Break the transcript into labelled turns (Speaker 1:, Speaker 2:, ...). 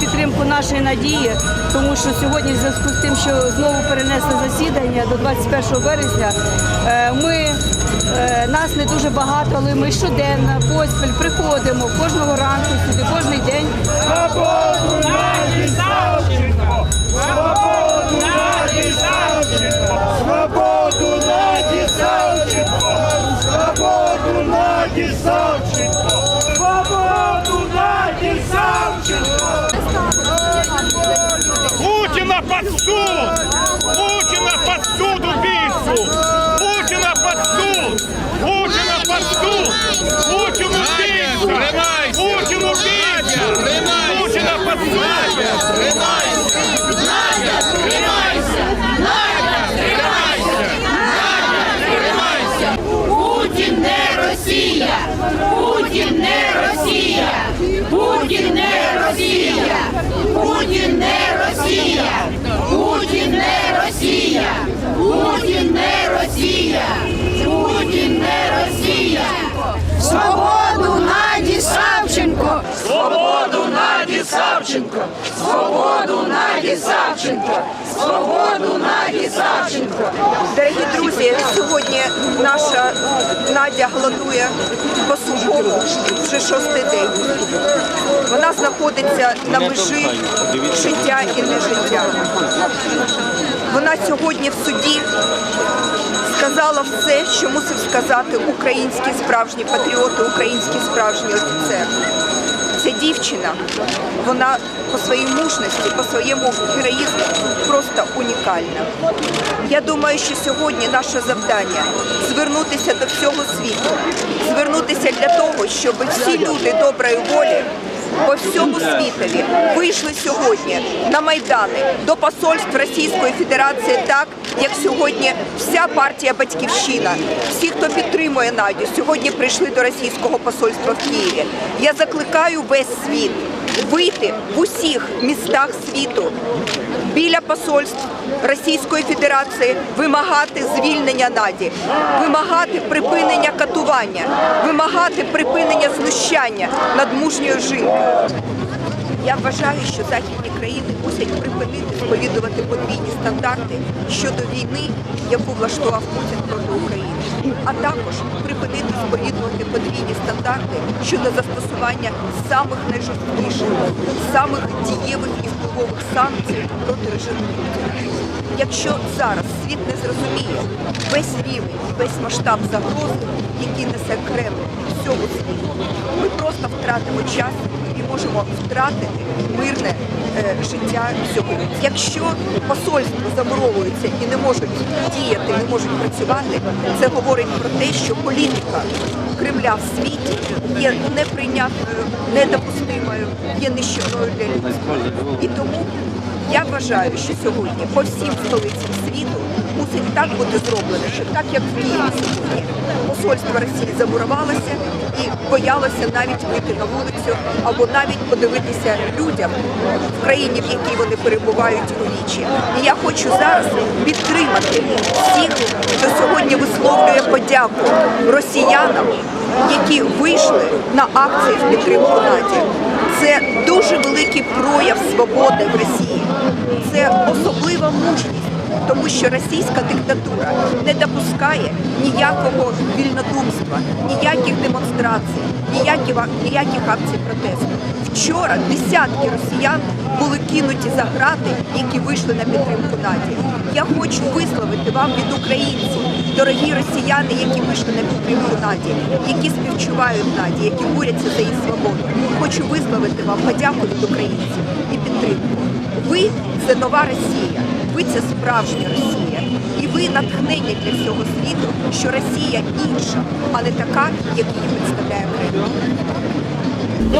Speaker 1: підтримку нашої надії, тому що сьогодні, в зв'язку з тим, що знову перенесли засідання до 21 березня, е, ми е, нас не дуже багато, але ми щоденно поспіль приходимо кожного ранку сюди,
Speaker 2: суд! Путина под суд убийцу! Путина под суд! Путина под суд! Путин убийца! Путин убийца! Путина под суд!
Speaker 3: Путін не Росія! Путін не Росія! Путін не Росія! Путін не Росія! Росія! Путін не Росія! Путін не Росія! Свободу Наді Савченко! Свободу Наді Савченко! Свободу Наді Савченко! Свободу Наді Савченко!
Speaker 4: Дорогі друзі, сьогодні наша Надя голодує по сухому вже шостий день. Вона знаходиться на межі життя і нежиття. Вона сьогодні в суді сказала все, що мусив сказати український справжній патріот, і український справжній офіцер. Ця дівчина, вона по своїй мужності, по своєму героїзму просто унікальна. Я думаю, що сьогодні наше завдання звернутися до всього світу, звернутися для того, щоб всі люди доброї волі по всьому світові вийшли сьогодні на майдани до посольств Російської Федерації, так як сьогодні вся партія Батьківщина, всі, хто підтримує Надю, сьогодні прийшли до російського посольства в Києві. Я закликаю весь світ вийти в усіх містах світу біля посольств Російської Федерації, вимагати звільнення Наді, вимагати припинення катування, вимагати припинення знущання над мужньою жінкою. Я вважаю, що західні країни мусять припинити сповідувати подвійні стандарти щодо війни, яку влаштував Путін проти України, а також припинити сповідувати подвійні стандарти щодо застосування самих найжорсткіших, самих дієвих і впливових санкцій проти режиму Путіна. Якщо зараз світ не зрозуміє весь рівень весь масштаб загрози, який несе Кремль всьому світу, ми просто втратимо час можемо втратити мирне е, життя сьогодні. Якщо посольства замуровуються і не можуть діяти, не можуть працювати, це говорить про те, що політика Кремля в світі є неприйнятною, недопустимою, є нищівною для людства. І тому я вважаю, що сьогодні по всім столицям світу мусить так бути зроблено, що так як в Києві посольство Росії замурувалося і боялося навіть вийти на вулицю або навіть подивитися людям в країні, в якій вони перебувають у вічі. І я хочу зараз підтримати всіх, хто сьогодні висловлює подяку росіянам, які вийшли на акції в підтримку Наді. Це дуже великий прояв свободи в Росії. Це особлива мужність, тому що російська диктатура не допускає ніякого вільнодумства, ніяких демонстрацій, ніяких, ніяких акцій протесту. Вчора десятки росіян були кинуті за грати, які вийшли на підтримку Наді. Я хочу висловити вам від українців, дорогі росіяни, які вийшли на підтримку Наді, які співчувають Наді, які борються за її свободу. Хочу висловити вам подяку від українців і підтримку. Ви це нова Росія, ви це справжня Росія. І ви натхнення для всього світу, що Росія інша, а не така, як її представляє
Speaker 5: Україна. Ми